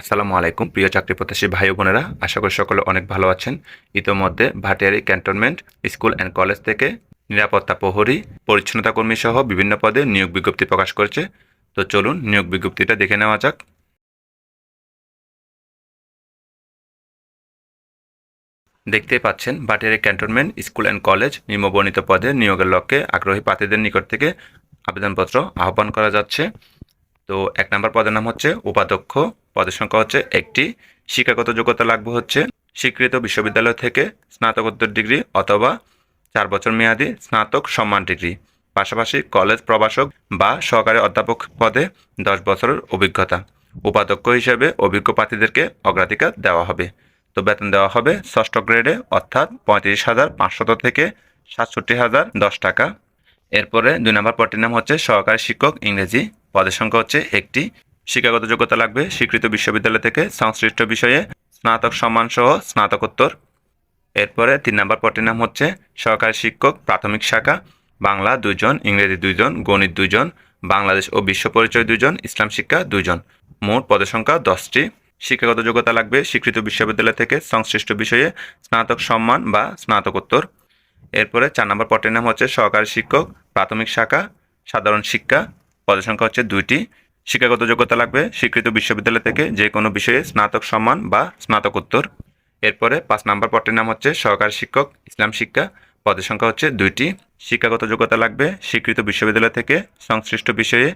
আসসালামু আলাইকুম, প্রিয় চাকরি প্রত্যাশী ভাই বোনেরা। আশা করি সকলে অনেক ভালো আছেন। ইতোমধ্যে Bhatiari cantonment, school and college থেকে নিরাপত্তা প্রহরী, পরিচ্ছন্নতা কর্মী সহ বিভিন্ন পদে নিয়োগ বিজ্ঞপ্তি প্রকাশ করেছে। তো চলুন নিয়োগ বিজ্ঞপ্তিটা দেখে নেওয়া যাক। দেখতে পাচ্ছেন, Bhatiari cantonment, school and college নিম্নবর্ণিত পদে নিয়োগের লক্ষ্যে আগ্রহী প্রার্থীদের নিকট থেকে আবেদনপত্র আহ্বান করা যাচ্ছে। তো এক নম্বর পদের নাম হচ্ছে উপাধ্যক্ষ। পদের সংখ্যা হচ্ছে একটি। শিক্ষাগত যোগ্যতা লাগবে হচ্ছে স্বীকৃত বিশ্ববিদ্যালয় থেকে স্নাতকোত্তর ডিগ্রি অথবা চার বছর মেয়াদি স্নাতক সম্মান ডিগ্রি। পাশাপাশি কলেজ প্রভাষক বা সহকারী অধ্যাপক পদে দশ বছরের অভিজ্ঞতা। উপাধ্যক্ষ হিসেবে অভিজ্ঞ প্রার্থীদেরকে অগ্রাধিকার দেওয়া হবে। তো বেতন দেওয়া হবে ষষ্ঠ গ্রেডে, অর্থাৎ পঁয়ত্রিশ হাজার পাঁচশত থেকে সাতষট্টি হাজার দশ টাকা। এরপরে দুই নম্বর পদটির নাম হচ্ছে সহকারী শিক্ষক ইংরেজি। পদের সংখ্যা হচ্ছে একটি। শিক্ষাগত যোগ্যতা লাগবে স্বীকৃত বিশ্ববিদ্যালয় থেকে সংশ্লিষ্ট বিষয়ে স্নাতক সম্মান সহ স্নাতকোত্তর। এরপরে তিন নম্বর পদটির নাম হচ্ছে সহকারী শিক্ষক প্রাথমিক শাখা, বাংলা দুইজন, ইংরেজি দুইজন, গণিত দুজন বাংলাদেশ ও বিশ্ব পরিচয় দুজন ইসলাম শিক্ষা দুজন মোট পদের সংখ্যা দশটি। শিক্ষাগত যোগ্যতা লাগবে স্বীকৃত বিশ্ববিদ্যালয় থেকে সংশ্লিষ্ট বিষয়ে স্নাতক সম্মান বা স্নাতকোত্তর। এরপরে চার নম্বর পদের নাম হচ্ছে সহকারী শিক্ষক প্রাথমিক শাখা, সাধারণ শিক্ষা পদের সংখ্যা হচ্ছে দুইটি। শিক্ষাগত যোগ্যতা লাগবে স্বীকৃত বিশ্ববিদ্যালয় থেকে যে কোনো বিষয়ে স্নাতক সম্মান বা স্নাতকোত্তর। এরপরে পাঁচ নম্বর পদটির নাম হচ্ছে সহকারী শিক্ষক, ইসলাম শিক্ষা। পদের সংখ্যা হচ্ছে দুইটি। শিক্ষাগত যোগ্যতা লাগবে স্বীকৃত বিশ্ববিদ্যালয় থেকে সংশ্লিষ্ট বিষয়ে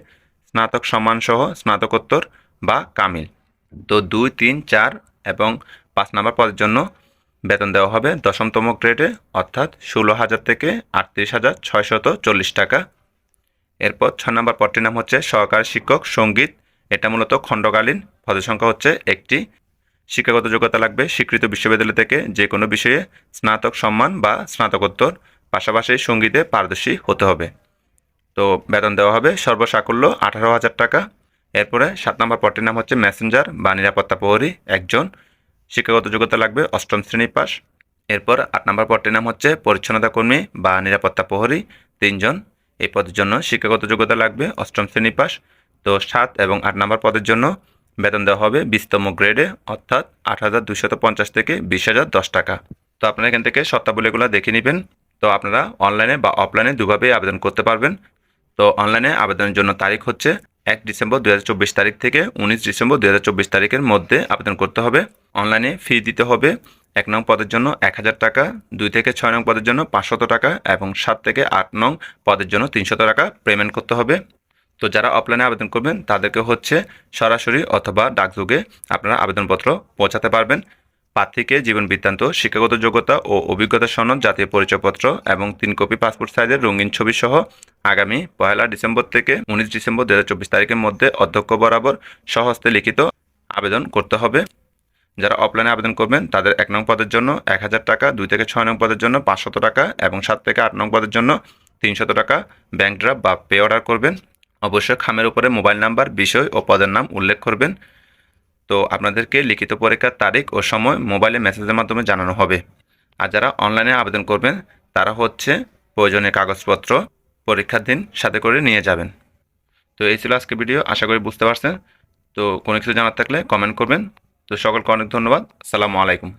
স্নাতক সম্মান সহ স্নাতকোত্তর বা কামিল। তো দুই, তিন, চার এবং পাঁচ নম্বর পদের জন্য বেতন দেওয়া হবে দশমতম গ্রেডে, অর্থাৎ ষোলো হাজার থেকে আটত্রিশ হাজার ছয়শত চল্লিশ টাকা। এরপর ছ নম্বর পদটির নাম হচ্ছে সহকারী শিক্ষক, সংগীত। এটা মূলত খণ্ডকালীন, পদের সংখ্যা হচ্ছে একটি। শিক্ষাগত যোগ্যতা লাগবে স্বীকৃত বিশ্ববিদ্যালয় থেকে যে কোনো বিষয়ে স্নাতক সম্মান বা স্নাতকোত্তর। পাশাপাশি সঙ্গীতে পারদর্শী হতে হবে। তো বেতন দেওয়া হবে সর্বসাকুল্য আঠারো হাজার টাকা। এরপরে সাত নম্বর পদটির নাম হচ্ছে মেসেঞ্জার বা নিরাপত্তা প্রহরী একজন। শিক্ষাগত যোগ্যতা লাগবে অষ্টম শ্রেণি পাস এরপর আট নম্বর পদটির নাম হচ্ছে পরিচ্ছন্নতা কর্মী বা নিরাপত্তা প্রহরী তিনজন। এই পদের জন্য শিক্ষাগত যোগ্যতা লাগবে, অষ্টম শ্রেণি পাস তো সাত এবং আট নম্বর পদের জন্য বেতন দেওয়া হবে বিশতম গ্রেডে, অর্থাৎ আট হাজার দুশত পঞ্চাশ থেকে বিশ হাজার দশ টাকা। তো আপনারা এখান থেকে শর্তাবলীগুলো দেখে নেবেন। তো আপনারা অনলাইনে বা অফলাইনে দুভাবেই আবেদন করতে পারবেন। তো অনলাইনে আবেদনের জন্য তারিখ হচ্ছে এক ডিসেম্বর দু হাজার চব্বিশ তারিখ থেকে উনিশ ডিসেম্বর দু হাজার চব্বিশ তারিখের মধ্যে আবেদন করতে হবে। অনলাইনে ফি দিতে হবে। এক নং পদের জন্য এক হাজার টাকা, দুই থেকে ছয় নং পদের জন্য পাঁচশত টাকা এবং সাত থেকে আট নং পদের জন্য তিনশত টাকা পেমেন্ট করতে হবে। তো যারা অফলাইনে আবেদন করবেন, তাদেরকে হচ্ছে সরাসরি অথবা ডাকযোগে আপনারা আবেদনপত্র পৌঁছাতে পারবেন। প্রার্থীকে জীবন বৃত্তান্ত শিক্ষাগত যোগ্যতা ও অভিজ্ঞতা সনদ, জাতীয় পরিচয়পত্র এবং তিন কপি পাসপোর্ট সাইজের রঙিন ছবি সহ আগামী পয়লা ডিসেম্বর থেকে উনিশ ডিসেম্বর দুহাজার চব্বিশ তারিখের মধ্যে অধ্যক্ষ বরাবর সহস্তে লিখিত আবেদন করতে হবে। যারা অফলাইনে আবেদন করবেন, তাদের এক নং পদের জন্য এক হাজার টাকা, দুই থেকে ছয় নং পদের জন্য পাঁচশত টাকা এবং সাত থেকে আট নং পদের জন্য তিনশত টাকা ব্যাংক ড্রাফট বা পে অর্ডার করবেন। অবশ্যই খামের উপরে মোবাইল নাম্বার বিষয় ও পদের নাম উল্লেখ করবেন। তো আপনাদেরকে লিখিত পরীক্ষার তারিখ ও সময় মোবাইলে মেসেজের মাধ্যমে জানানো হবে। আর যারা অনলাইনে আবেদন করবেন, তারা হচ্ছে প্রয়োজনীয় কাগজপত্র, পরীক্ষার দিন সাথে করে নিয়ে যাবেন। তো এই ছিল আজকে ভিডিও, আশা করি বুঝতে পারছেন। তো কোনো কিছু জানার থাকলে কমেন্ট করবেন। তো সকলকে অনেক ধন্যবাদ। সালামু আলাইকুম।